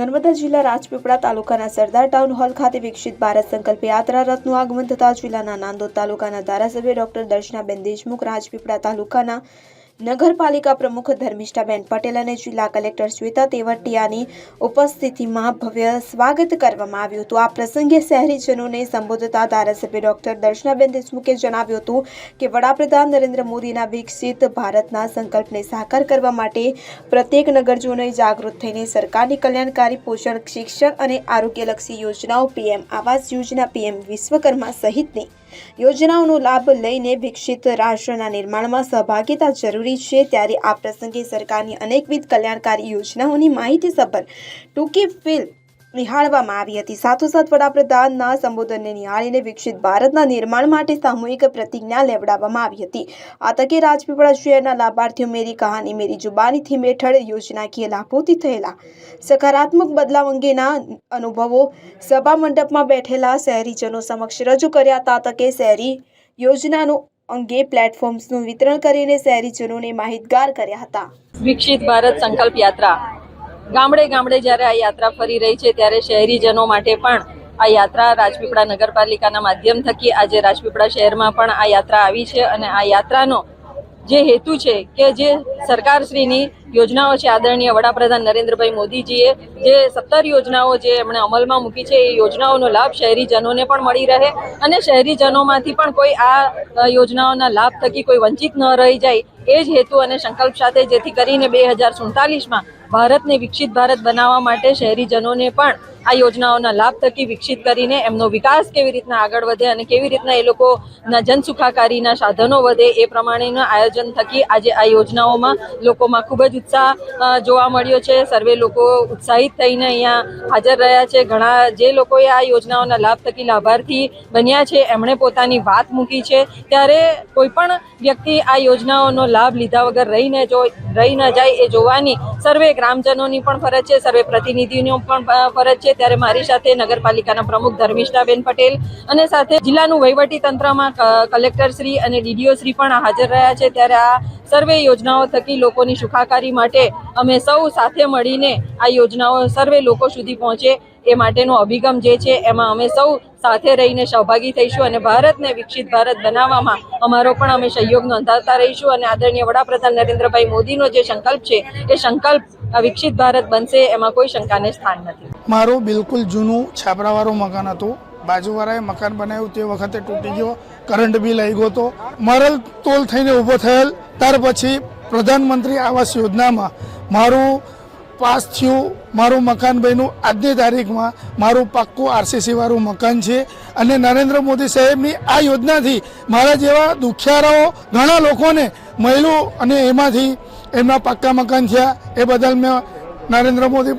નર્મદા જિલ્લા રાજપીપળા તાલુકાના સરદાર town hall ખાતે વિકસિત ભારત સંકલ્પ યાત્રા રથનું આગમન થતા જિલ્લાના નાંદોદ તાલુકાના ધારાસભ્ય ડોક્ટર દર્શનાબેન દેશમુખ રાજપીપળા તાલુકાના નગરપાલિકા પ્રમુખ ધર્મિષ્ઠાબેન પટેલ અને જિલ્લા કલેક્ટર શ્વેતા તેવટિયાની ઉપસ્થિતિમાં ભવ્ય સ્વાગત કરવામાં આવ્યું હતું. આ પ્રસંગે શહેરીજનોને સંબોધતા ધારાસભ્ય ડોક્ટર દર્શનાબેન દેશમુખે જણાવ્યું હતું કે વડાપ્રધાન નરેન્દ્ર મોદીના વિકસિત ભારતના સંકલ્પને સાકાર કરવા માટે પ્રત્યેક નગરજનોએ જાગૃત થઈને સરકારની કલ્યાણકારી પોષણ શિક્ષણ અને આરોગ્યલક્ષી યોજનાઓ, પીએમ આવાસ યોજના, પીએમ વિશ્વકર્મા સહિતની યોજનાઓનો લાભ લઈને વિકસિત રાષ્ટ્રના નિર્માણમાં સહભાગિતા જરૂરી છે. ત્યારે આ પ્રસંગે સરકારની અનેકવિધ કલ્યાણકારી યોજનાઓની માહિતીસભર ટૂંકી ફિલ્મ નિહાળવામાં આવી હતી. સાથોસાથ વડાપ્રધાનના સંબોધનને નિહાળીને વિકસિત ભારતના નિર્માણ માટે સામૂહિક પ્રતિજ્ઞા લેવડાવવામાં આવી હતી. આ તકે રાજપીપળા શહેરના લાભાર્થીઓ મેરી કહાની, મેરી જુબાની થીમ હેઠળ યોજનાકીય લાભોથી થયેલા સકારાત્મક બદલાવ અંગેના અનુભવો સભા મંડપમાં બેઠેલા શહેરીજનો સમક્ષ રજૂ કર્યા હતા. તકે શહેરી યોજનાનું અંગે પ્લેટફોર્મ્સનું વિતરણ કરીને શહેરીજનોને માહિતગાર કર્યા હતા. વિકસિત ભારત સંકલ્પ યાત્રા ગામડે ગામડે જ્યારે આ યાત્રા ફરી રહી છે, ત્યારે શહેરીજનો માટે પણ આ યાત્રા રાજપીપળા નગરપાલિકાના માધ્યમ થકી આજે રાજપીપળા શહેરમાં પણ આ યાત્રા આવી છે અને આ યાત્રાનો જે હેતુ છે કે જે સરકારશ્રીની યોજનાઓ છે, આદરણીય વડાપ્રધાન નરેન્દ્રભાઈ મોદીજીએ જે સત્તર યોજનાઓ જે એમણે અમલમાં મૂકી છે, એ યોજનાઓનો લાભ શહેરીજનોને પણ મળી રહે અને શહેરીજનોમાંથી પણ કોઈ આ યોજનાઓના લાભ થકી કોઈ વંચિત ન રહી જાય, એ જ હેતુ અને સંકલ્પ સાથે જેથી કરીને બે હજાર સુડતાલીસમાં ભારતને વિકસિત ભારત બનાવવા માટે શહેરીજનોને પણ આ યોજનાઓના લાભ થકી વિકસિત કરીને એમનો વિકાસ કેવી રીતના આગળ વધે અને કેવી રીતના એ લોકોના જનસુખાકારીના સાધનો વધે એ પ્રમાણેના આયોજન થકી આજે આ યોજનાઓમાં લોકોમાં ખૂબ જ ઉત્સાહ જોવા મળ્યો છે. સર્વે લોકો ઉત્સાહિત થઈને અહીંયા હાજર રહ્યા છે. ઘણા જે લોકોએ આ યોજનાઓના લાભ થકી લાભાર્થી બન્યા છે, એમણે પોતાની વાત મૂકી છે. ત્યારે કોઈ પણ વ્યક્તિ આ યોજનાઓનો લાભ લીધા વગર રહી ન જો, રહી ન જાય એ જોવાની સર્વે ગ્રામજનોની પણ ફરજ છે, સર્વે પ્રતિનિધિની પણ ફરજ છે. ત્યારે મારી સાથે નગરપાલિકાના પ્રમુખ ધર્મિષ્ઠાબેન પટેલ અને સાથે જિલ્લાનું વહીવટી તંત્રમાં કલેક્ટર શ્રી અને ડીડીઓ શ્રી પણ હાજર રહ્યા છે. ત્યારે આ સર્વે યોજનાઓ થકી લોકોની સુખાકારી માટે અમે સૌ સાથે મળીને આ યોજનાઓ સર્વે લોકો સુધી પહોંચે એ માટેનો અભિગમ જે છે, એમાં અમે સૌ સાથે રહીને સહભાગી થઈશું અને ભારતને વિકસિત ભારત બનાવવામાં અમારો પણ અમે સહયોગ નોંધાવતા રહીશું અને આદરણીય વડાપ્રધાન નરેન્દ્રભાઈ મોદીનો જે સંકલ્પ છે, એ સંકલ્પ વિકસિત ભારત બનશે એમાં કોઈ શંકાને સ્થાન નથી. મારું બિલકુલ જૂનું છાપરાવાળું મકાન હતું. બાજુવાળાએ મકાન બનાવ્યું તે વખતે તૂટી ગયો કરંટ બી લઈ ગયો હતો. મરલ તોલ થઈને ઊભો થયેલ, ત્યાર પછી પ્રધાનમંત્રી આવાસ યોજનામાં મારું પાસ થયું. મારું મકાન બન્યું આજની તારીખમાં. મારું પાક્કું આરસીસીવાળું મકાન છે. અને નરેન્દ્ર મોદી સાહેબની આ યોજનાથી મારા જેવા દુખિયારાઓ, ઘણા લોકોને મળ્યું અને એમાંથી એમના પાક્કા મકાન થયા. એ બદલ મેં નરેન્દ્ર મોદી